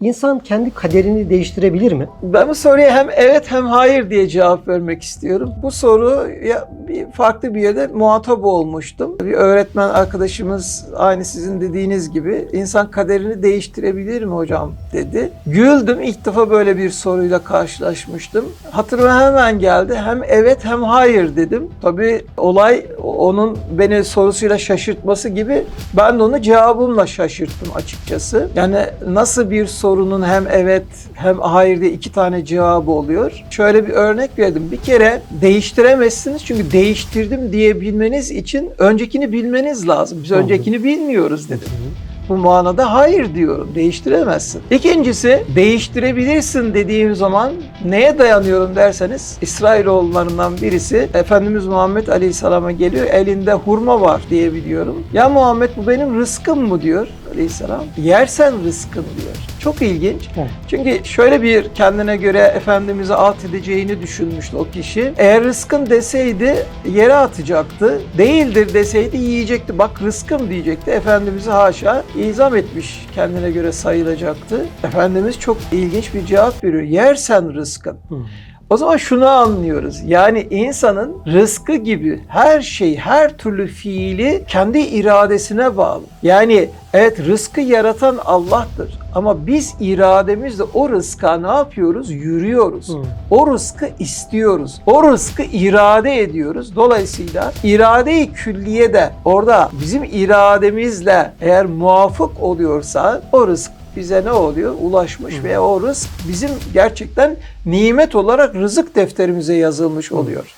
İnsan kendi kaderini değiştirebilir mi? Ben bu soruya hem evet hem hayır diye cevap vermek istiyorum. Bu soru ya bir farklı bir yerde muhatap olmuştum. Bir öğretmen arkadaşımız aynı sizin dediğiniz gibi insan kaderini değiştirebilir mi hocam dedi. Güldüm ilk defa böyle bir soruyla karşılaşmıştım. Hatırıma hemen geldi. Hem evet hem hayır dedim. Tabii olay onun beni sorusuyla şaşırtması gibi ben de onu cevabımla şaşırttım açıkçası. Yani nasıl bir sorunun hem evet hem hayır diye iki tane cevabı oluyor. Şöyle bir örnek verdim. Bir kere değiştiremezsiniz çünkü değiştirdim diyebilmeniz için öncekini bilmeniz lazım. Biz öncekini bilmiyoruz dedim. Bu manada hayır diyorum. Değiştiremezsin. İkincisi değiştirebilirsin dediğim zaman neye dayanıyorum derseniz İsrailoğullarından birisi Efendimiz Muhammed Aleyhisselam'a geliyor. Elinde hurma var diyebiliyorum. Ya Muhammed bu benim rızkım mı diyor Aleyhisselam. Yersen rızkın diyor. Çok ilginç. Evet. Çünkü şöyle bir kendine göre Efendimiz'e at edeceğini düşünmüştü o kişi. Eğer rızkın deseydi yere atacaktı. Değildir deseydi yiyecekti. Bak rızkım diyecekti. Efendimiz'i haşa izam etmiş kendine göre sayılacaktı. Efendimiz çok ilginç bir cevap veriyor. Yersen rızkın. Hı. O zaman şunu anlıyoruz. Yani insanın rızkı gibi her şey, her türlü fiili kendi iradesine bağlı. Yani evet rızkı yaratan Allah'tır. Ama biz irademizle o rızka ne yapıyoruz? Yürüyoruz. Hı. O rızkı istiyoruz. O rızkı irade ediyoruz. Dolayısıyla irade-i külliye de orada bizim irademizle eğer muvafık oluyorsa o rızk bize ne oluyor? Ulaşmış ve o rızk bizim gerçekten nimet olarak rızık defterimize yazılmış oluyor.